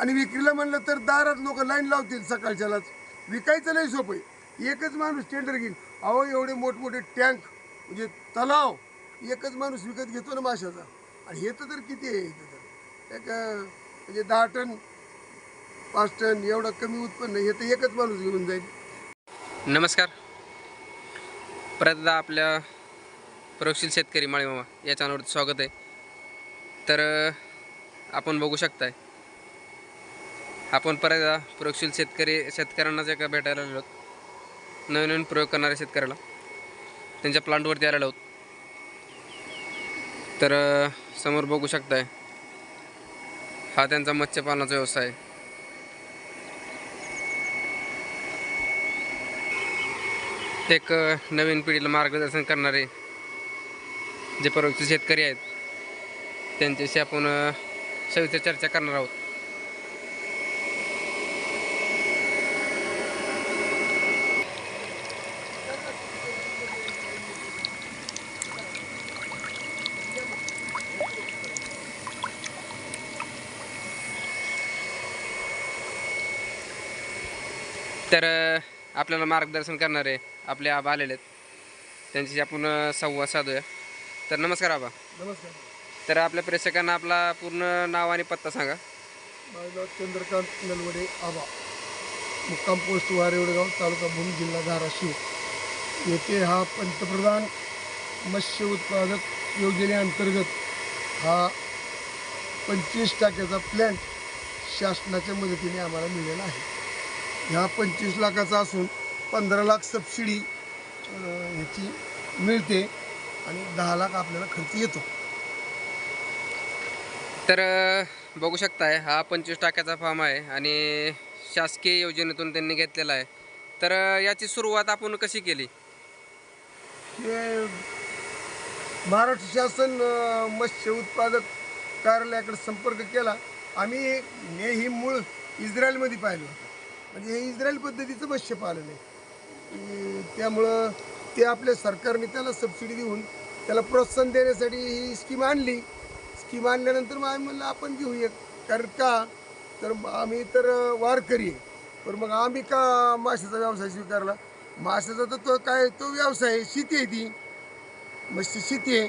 आणि विक्रीला म्हणलं तर दारात लोक लाईन लावतील सकाळच्यालाच. विकायचं नाही सोपं आहे. एकच माणूस टेंडर घेईल अहो एवढे मोठमोठे टँक म्हणजे तलाव एकच माणूस विकत घेतो ना माशाचा. आणि हे तर किती आहे इथं तर एक म्हणजे दहा टन पाच टन एवढं कमी उत्पन्न हे तर एकच माणूस घेऊन जाईल. नमस्कार. परत आपल्या प्रयोगशील शेतकरी माळीमामा या चॅनलवरती स्वागत आहे. तर आपण बघू शकताय आपण परत प्रयोगशील शेतकरी शेतकऱ्यांनाच एका भेटायला आलेलो आहोत नवीन नवीन प्रयोग करणाऱ्या शेतकऱ्याला त्यांच्या प्लांटवरती आलेलो आहोत. तर समोर बघू शकताय हा त्यांचा मत्स्यपालनाचा व्यवसाय आहे. एक नवीन पिढीला मार्गदर्शन करणारे जे प्रवृत्ती शेतकरी आहेत त्यांच्याशी आपण सविस्तर चर्चा करणार आहोत. तर आपल्याला मार्गदर्शन करणारे आपले आबा आलेले आहेत. त्यांच्याशी आपण संवाद साधूया. तर नमस्कार आबा. नमस्कार. तर आपल्या प्रेक्षकांना आपला पूर्ण नाव आणि पत्ता सांगा. माझं नाव चंद्रकांत नलवडे आबा. मुक्काम पोस्ट वारेवडगाव तालुका भूम जिल्हा धाराशिव. येथे हा पंतप्रधान मत्स्य उत्पादक योजनेअंतर्गत हा पंचवीस टाक्याचा प्लॅन शासनाच्या मदतीने आम्हाला मिळालेला आहे. ह्या पंचवीस लाखाचा असून पंधरा लाख सबसिडी ह्याची मिळते आणि दहा लाख आपल्याला खर्च येतो. तर बघू शकताय हा पंचवीस टाक्याचा फार्म आहे आणि शासकीय योजनेतून त्यांनी घेतलेला आहे. तर याची सुरुवात आपण कशी केली? हे महाराष्ट्र शासन मत्स्य उत्पादक कार्यालयाकडे संपर्क केला. आम्ही हे ही मूळ इस्रायलमध्ये पाहिलं होतं. म्हणजे हे इस्रायल पद्धतीचं मत्स्यपालन आहे. त्यामुळं ते आपल्या सरकारने त्याला सबसिडी देऊन त्याला प्रोत्साहन देण्यासाठी ही स्कीम आणली. स्कीम आणल्यानंतर मग आम्ही म्हणलं आपण घेऊया कारण का? तर आम्ही तर वारकरी आहे. पण मग आम्ही का माशाचा व्यवसाय स्वीकारला? माशाचा तर तो काय तो व्यवसाय आहे शेती आहे ती. मस्त शेती आहे.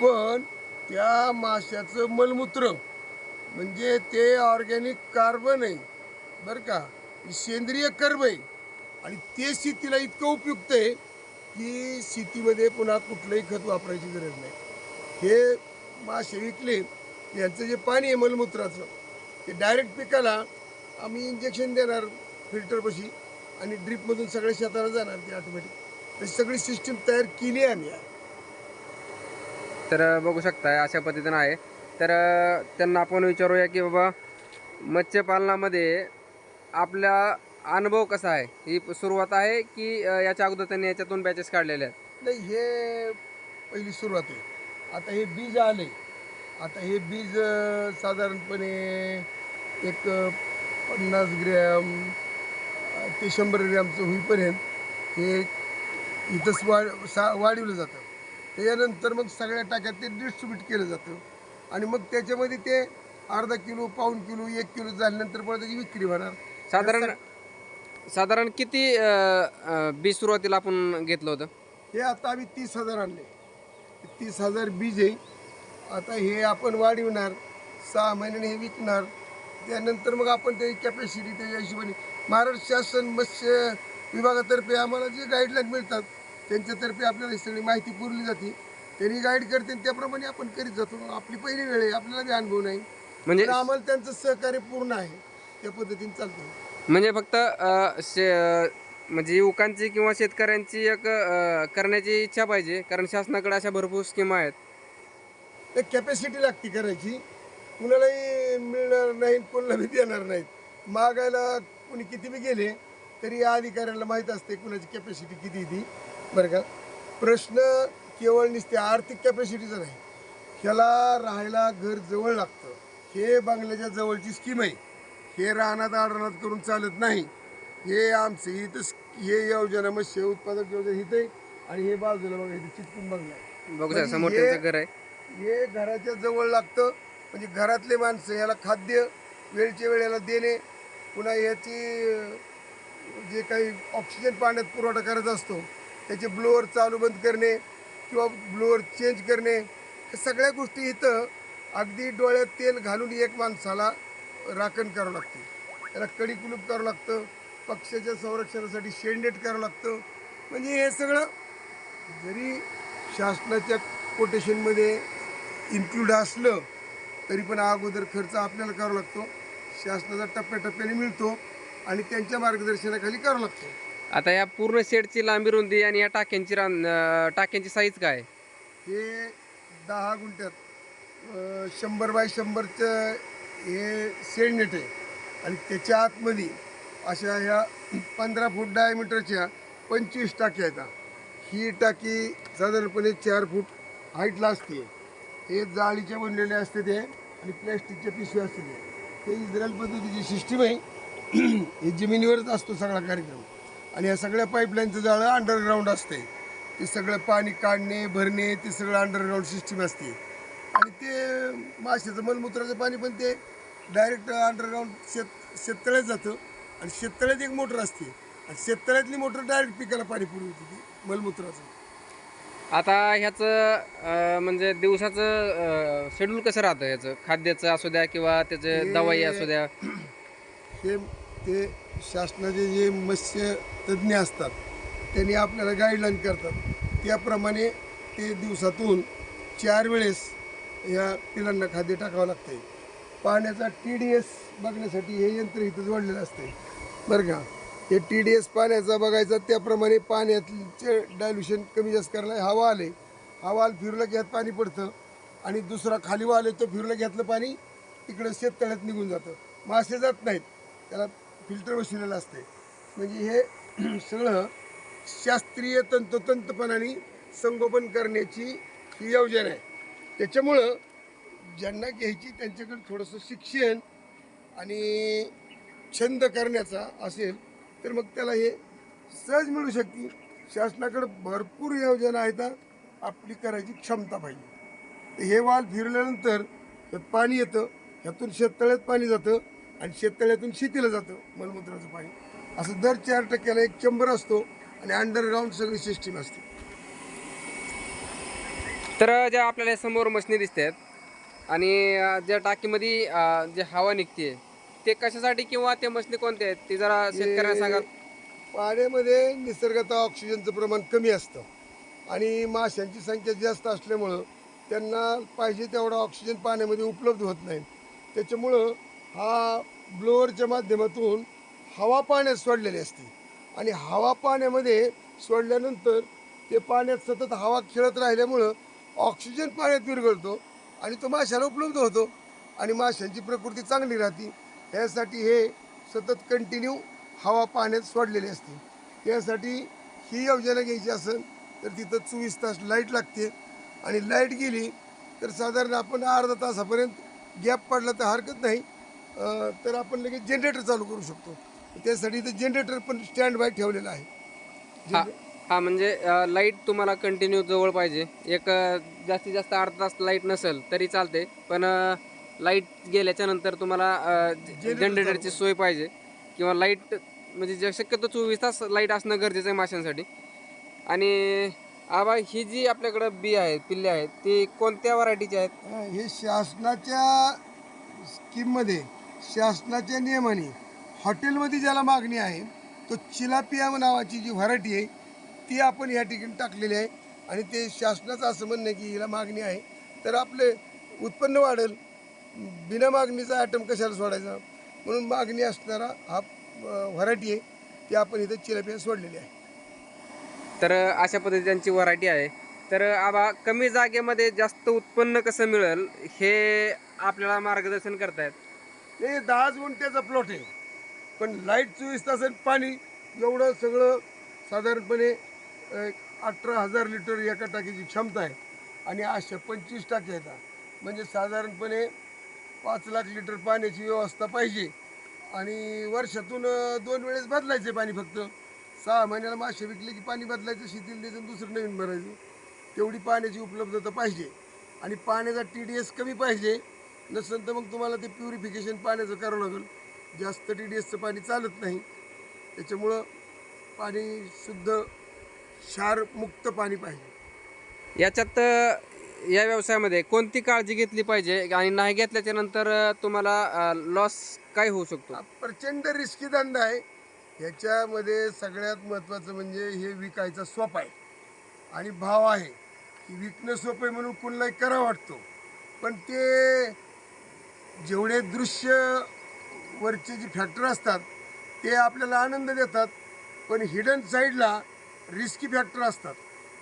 पण त्या माशाचं मलमूत्र म्हणजे ते ऑर्गॅनिक कार्बन आहे. बरं का? सेंद्रिय कर्ब आहे आणि ते शेतीला इतकं उपयुक्त आहे की शेतीमध्ये पुन्हा कुठलंही खत वापरायची गरज नाही. हे मासे विकले की यांचं जे पाणी आहे मलमूत्राचं ते डायरेक्ट पिकाला आम्ही इंजेक्शन देणार फिल्टरपाशी आणि ड्रीपमधून सगळ्या शेताला जाणार ते ऑटोमॅटिक तशी सगळी सिस्टीम तयार केली आहे आम्ही. तर बघू शकताय अशा पद्धतीनं आहे. तर त्यांना आपण विचारूया की बाबा मत्स्यपालनामध्ये आपला अनुभव कसा आहे? ही सुरुवात आहे की अ, याच्या अगोदर त्यांनी याच्यातून बॅचेस काढलेले आहेत? नाही हे पहिली सुरुवात आहे. आता हे बीज आले. आता हे बीज अं, साधारणपणे एक अं, पन्नास ग्रॅम अं, ते शंभर ग्रॅमचं होईपर्यंत हे इथंच वाढ सा वाढवलं जातं. त्याच्यानंतर मग सगळ्या टाक्यात ते डिस्ट्रीब्यूट केलं जातं. आणि मग त्याच्यामध्ये ते अर्धा किलो पाऊण किलो एक किलो झाल्यानंतर पण त्याची विक्री होणार. साधारण साधारण किती अ, अ, बीज सुरुवातीला आपण घेतलं होतं? हे आता आम्ही तीस हजार आणले. तीस हजार बीज आहे. आता हे आपण वाढवणार सहा महिन्याने हे विकणार. त्यानंतर मग आपण त्याची कॅपॅसिटी त्याच्या हिशोबाने. महाराष्ट्र शासन मत्स्य विभागातर्फे आम्हाला जे गाईडलाईन मिळतात त्यांच्यातर्फे आपल्याला ही सगळी माहिती पुरली जाते. त्यांनी गाईड करते आणि त्याप्रमाणे आपण करीत जातो. आपली पहिली वेळ आहे आपल्याला बी अनुभव नाही. म्हणजे पण आम्हाला त्यांचं सहकार्य पूर्ण आहे. त्या पद्धतीने चालतं म्हणजे फक्त अ, शे अ, म्हणजे युवकांची किंवा शेतकऱ्यांची एक अ, करण्याची इच्छा पाहिजे. कारण शासनाकडे अशा भरपूर स्कीमा आहेत. एक कॅपॅसिटी लागते करायची. कुणालाही मिळणार नाही कोणाला बी देणार नाहीत. मागायला कोणी किती बी गेले तरी या अधिकाऱ्याला माहीत असते कुणाची कॅपॅसिटी किती ती. बरं का? प्रश्न केवळ नुसते आर्थिक कॅपॅसिटीचा नाही. ह्याला राहायला घर जवळ लागतं. हे बंगल्याच्या जवळची स्कीम आहे. हे रानात आडरानात करून चालत नाही. हे आमचं इथं हे योजना मत्स्य उत्पादक योजना इथं आणि हे बाजूला बघा इथे चिटकून आहे बघू म्हणजे समोर हे- त्यांचं घर आहे. हे घराच्या जवळ लागतं. म्हणजे घरातले माणसं याला खाद्य वेळच्या वेळेला देणे पुन्हा याची जे काही ऑक्सिजन पाण्यात पुरवठा करायचा असतो त्याचे ब्लोअर चालू बंद करणे किंवा ब्लोअर चेंज करणे या सगळ्या गोष्टी इथं अगदी डोळ्यात तेल घालून एक माणसाला राखण करावं लागते. त्याला कडी कुलूप करावं लागतं. पक्षाच्या संरक्षणासाठी शेंडेट करावं लागतं. म्हणजे हे सगळं जरी शासनाच्या कोटेशनमध्ये इन्क्लूड असलं तरी पण अगोदर खर्च आपल्याला करावा लागतो. शासनाचा टप्प्याटप्प्याने मिळतो आणि त्यांच्या मार्गदर्शनाखाली करावा लागतो. आता या पूर्ण शेडची लांबी रुंदी आणि या टाक्यांची रान टाक्यांची साईज काय? आहे? हे दहा गुंठ्यात शंभर बाय शंभरचं हे शेडनेट आहे. आणि त्याच्या आतमध्ये अशा ह्या पंधरा फूट डायमीटरच्या पंचवीस टाक्या आहेत ही. टाकी साधारणपणे चार फूट हाईटला असते. हे जाळीच्या बनलेले असते ते आणि प्लॅस्टिकच्या पिशव्या असते ते. ते इस्रायल पद्धतीची सिस्टीम आहे. हे जमिनीवरच असतो सगळा कार्यक्रम. आणि या सगळ्या पाईपलाईनचं जाळं अंडरग्राऊंड असते. ते सगळं पाणी काढणे भरणे ते सगळं अंडरग्राऊंड सिस्टीम असते. आणि ते माशाचं मलमूत्राचं पाणी पण ते डायरेक्ट अंडरग्राऊंड शेत शेततळ्यात जातं. आणि शेततळ्यात एक मोटर असते. आणि शेततळ्यातली मोटर डायरेक्ट पिकाला पाणी पुरवते ती मलमूत्राचं. आता ह्याचं अं, म्हणजे दिवसाचं शेड्यूल कसं राहतं ह्याचं? खाद्याचं असू द्या किंवा त्याचं दवाई असू द्या. हे ते शासनाचे जे मत्स्य तज्ज्ञ असतात त्यांनी आपल्याला गाईडलाईन करतात. त्याप्रमाणे ते दिवसातून चार वेळेस या पिलांना खाद्य टाकावं लागते पाण्याचा टी डी एस बघण्यासाठी हे यंत्र इथं जोडलेलं असते बरं का? हे टी डी एस पाण्याचा बघायचा त्याप्रमाणे पाण्याचे डायल्युशन कमी जास्त करायला हवा आले हवा आल फिरलं घ्यात पाणी पडतं. आणि दुसरा खाली वाले तो फिरलं घ्यातलं पाणी इकडं शेततळ्यात निघून जातं. मासे जात नाहीत. त्याला फिल्टर बसलेलं असते म्हणजे हे सगळं शास्त्रीय तंतोतंतपणाने संगोपन करण्याची ही योजना आहे. त्याच्यामुळं ज्यांना घ्यायची त्यांच्याकडे थोडंसं शिक्षण आणि छंद करण्याचा असेल तर मग त्याला हे सहज मिळू शकते शासनाकडे भरपूर योजना आहेत आपली करायची क्षमता पाहिजे. तर हे वाल फिरल्यानंतर त्यात पाणी येतं ह्यातून शेततळ्यात पाणी जातं आणि शेततळ्यातून शेतीला जातं मलमूत्राचं पाणी. असं दर चार टक्क्याला एक चंबर असतो आणि अंडरग्राऊंड सगळी सिस्टीम असते. तर ज्या आपल्याला समोर मशनी दिसतात आणि अं, ज्या टाकीमध्ये जे हवा निघते ते कशासाठी किंवा ते मशनी कोणते आहेत ते जरा शेतकऱ्यांना सांगा. पाण्यामध्ये निसर्गतः ऑक्सिजनचं प्रमाण कमी असतं आणि माशांची संख्या जास्त असल्यामुळं त्यांना पाहिजे तेवढा ऑक्सिजन पाण्यामध्ये उपलब्ध होत नाही. त्याच्यामुळं हा ब्लोअरच्या माध्यमातून हवा पाण्यात सोडलेली असते आणि हवा पाण्यामध्ये सोडल्यानंतर ते पाण्यात सतत हवा खेळत राहिल्यामुळं ऑक्सिजन पाण्यात विरघळतो आणि तो माशाला उपलब्ध होतो. आणि माशांची प्रकृती चांगली राहते. यासाठी हे सतत कंटिन्यू हवा पाण्यात सोडलेली असते. त्यासाठी ही योजना घ्यायची असेल तर तिथं चोवीस तास लाइट लागते. आणि लाइट गेली तर साधारण आपण अर्धा तासापर्यंत गॅप पडला तर हरकत नाही. तर आपण लगेच जनरेटर चालू करू शकतो. त्यासाठी इथं जनरेटर पण स्टँड बाय ठेवलेलं आहे. हा म्हणजे लाइट तुम्हाला कंटिन्यू जवळ पाहिजे. एक जास्तीत जास्त अर्धा तास लाइट नसेल तरी चालते पण लाइट गेल्याच्यानंतर तुम्हाला जनरेटरची सोय पाहिजे. किंवा लाइट म्हणजे जे शक्यतो चोवीस तास लाइट असणं गरजेचं आहे माशांसाठी. आणि आबा ही जी आपल्याकडं बी आहेत पिल्ले आहेत ती कोणत्या व्हरायटीची आहेत? हे शासनाच्या स्कीममध्ये शासनाच्या नियमाने हॉटेलमध्ये ज्याला मागणी आहे तो चिलापिया नावाची जी व्हरायटी आहे ती आपण या ठिकाणी टाकलेली आहे. आणि ते शासनाचं असं म्हणणं की हिला मागणी आहे. तर आपले उत्पन्न वाढेल. बिना मागणीचा आयटम कशाला सोडायचा? म्हणून मागणी असणारा हा व्हरायटी आहे. ती आपण इथं चिलापिया सोडलेली आहे. तर अशा पद्धतीची त्यांची व्हरायटी आहे. तर आबा कमी जागेमध्ये जास्त उत्पन्न कसं मिळेल? हे आपल्याला मार्गदर्शन करतायत. ते दहाच गुंठ्याचा प्लॉट आहे. पण लाइट चोवीस तासात पाणी एवढं सगळं साधारणपणे अठरा हजार लिटर एका टाकीची क्षमता आहे. आणि अशा पंचवीस टाक्या आहेत. म्हणजे साधारणपणे पाच लाख लिटर पाण्याची व्यवस्था पाहिजे. आणि वर्षातून दोन वेळेस बदलायचे पाणी फक्त. सहा महिन्याला मासे विकले की पाणी बदलायचं शेतीला द्यायचं दुसरं नवीन भरायचं. तेवढी पाण्याची उपलब्धता पाहिजे. आणि पाण्याचा टी डी एस कमी पाहिजे. नसेल तर मग तुम्हाला ते प्युरिफिकेशन पाण्याचं करावं लागेल. जास्त टी डी एसचं पाणी चालत नाही. त्याच्यामुळं पाणी शुद्ध क्षारमुक्त पाणी पाहिजे. याच्यात अ, या व्यवसायामध्ये कोणती काळजी घेतली पाहिजे आणि नाही घेतल्याच्या नंतर अ, तुम्हाला लॉस काय होऊ शकतो? हा प्रचंड रिस्की धंदा आहे. ह्याच्यामध्ये सगळ्यात महत्त्वाचं म्हणजे हे विकायचा सोप आहे. आणि भाव आहे. की विकणं सोपं आहे म्हणून कुणालाही करा वाटतो. पण ते जेवढे दृश्य वरचे जे फॅक्टर असतात ते आपल्याला आनंद देतात. पण हिडन साईडला रिस्की फॅक्टर असतात.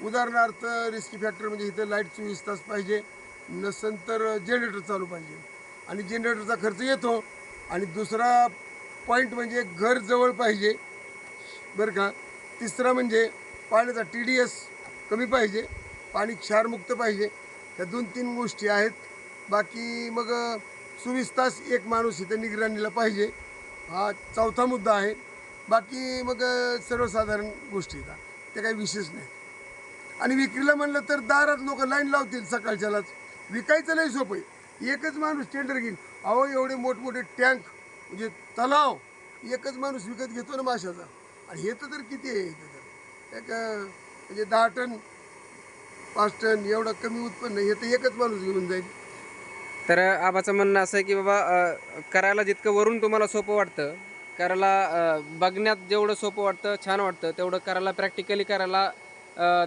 उदाहरणार्थ रिस्की फॅक्टर म्हणजे इथं लाइट चोवीस तास पाहिजे नसन तर जनरेटर चालू पाहिजे. आणि जनरेटरचा खर्च येतो आणि दुसरा पॉईंट म्हणजे घर जवळ पाहिजे. बरं का? तिसरा म्हणजे पाण्याचा टी डी एस कमी पाहिजे पाणी क्षारमुक्त पाहिजे. ह्या दोन तीन गोष्टी आहेत. बाकी मग चोवीस तास एक माणूस इथं निगराणीला पाहिजे. हा चौथा मुद्दा आहे. बाकी मग सर्वसाधारण गोष्टी आहेत. ते काही विशेष नाही. आणि विक्रीला म्हणलं तर दारात लोक लाईन लावतील सकाळच्यालाच. विकायचं नाही सोपं आहे. एकच माणूस टेंडर घेईल अहो एवढे मोठमोठे टँक म्हणजे तलाव एकच माणूस विकत घेतो ना माशाचा. आणि हे तर किती आहे? इथं तर एक म्हणजे दहा टन पाच टन एवढं कमी उत्पन्न हे तर एकच माणूस घेऊन जाईल. तर आबाचं म्हणणं असं आहे की बाबा करायला जितकं वरून तुम्हाला सोपं वाटतं करायला बघण्यात जेवढं सोपं वाटतं छान वाटतं तेवढं करायला प्रॅक्टिकली करायला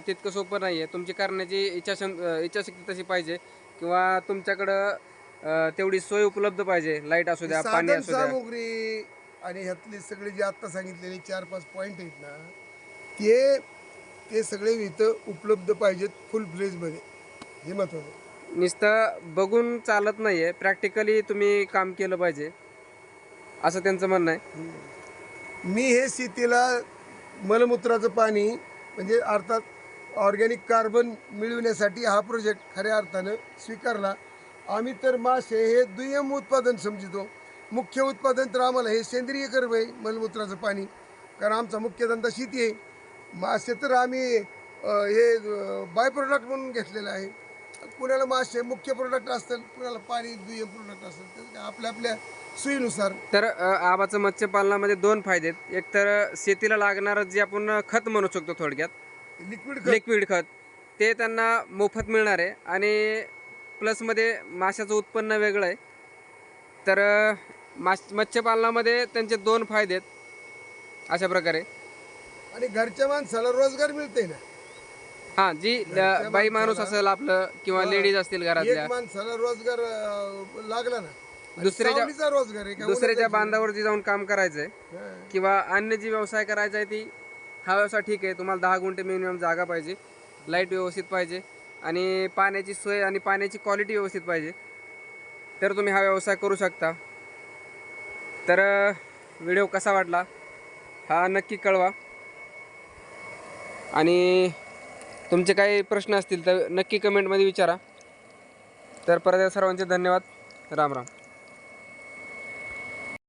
तितकं सोपं नाही आहे तुमची करण्याची इच्छाशं इच्छाशक्ती तशी पाहिजे किंवा तुमच्याकडं तेवढी सोय उपलब्ध पाहिजे. लाइट असू द्या पाणी असू द्या. आणि ह्यातले सगळे जे आत्ता सांगितलेले चार पाच पॉईंट आहेत ना ते ते सगळे इथं उपलब्ध पाहिजेत फुल फ्लेजमध्ये हे महत्वाचं नुसतं बघून चालत नाही आहे प्रॅक्टिकली तुम्ही काम केलं पाहिजे. असं त्यांचं म्हणणं आहे. मी हे शेतीला मलमूत्राचं पाणी म्हणजे अर्थात ऑर्गॅनिक कार्बन मिळवण्यासाठी हा प्रोजेक्ट खऱ्या अर्थानं स्वीकारला. आम्ही तर मासे हे दुय्यम उत्पादन समजतो. मुख्य उत्पादन तर आम्हाला हे सेंद्रिय कर्म आहे मलमूत्राचं पाणी. कारण आमचा मुख्य धंदा शेती आहे. मासे तर आम्ही अ, हे बाय प्रोडक्ट म्हणून घेतलेलं आहे. कुणाला मासे मुख्य प्रोडक्ट असतात कुणाला पाणी दुय्यम प्रोडक्ट असतात आपल्या आपल्या सोयीनुसार. तर अ, आबाचं मत्स्यपालनामध्ये दोन फायदे आहेत. एक तर शेतीला लागणारं जे आपण खत म्हणू शकतो थोडक्यात लिक्विड लिक्विड खत ते त्यांना मोफत मिळणार आहे. आणि प्लसमध्ये माशाचं उत्पन्न वेगळं आहे. तर अ, मास मत्स्यपालनामध्ये त्यांचे दोन फायदे आहेत अशा प्रकारे. आणि घरच्या माणसाला रोजगार मिळते ना? हां जी अ, बाई माणूस असेल आपलं किंवा लेडीज असतील घरातल्या. एक माणसाला रोजगार अं, लागला ना? दुसऱ्याच्या- सावलीचा रोजगार आहे का? दुसऱ्याच्या बांधावरती जाऊन काम करायचं आहे हा. किंवा अन्य जी व्यवसाय करायचा आहे ती हा व्यवसाय ठीक आहे. तुम्हाला दहा गुंठे मिनिमम जागा पाहिजे. लाइट व्यवस्थित पाहिजे. आणि पाण्याची सोय आणि पाण्याची क्वालिटी व्यवस्थित पाहिजे. तर तुम्ही हा व्यवसाय करू शकता. तर व्हिडिओ कसा वाटला? हा नक्की कळवा. आणि तुमचे काही प्रश्न असतील तर नक्की कमेंटमध्ये विचारा. तर परत एकदा सर्वांचे धन्यवाद. राम राम.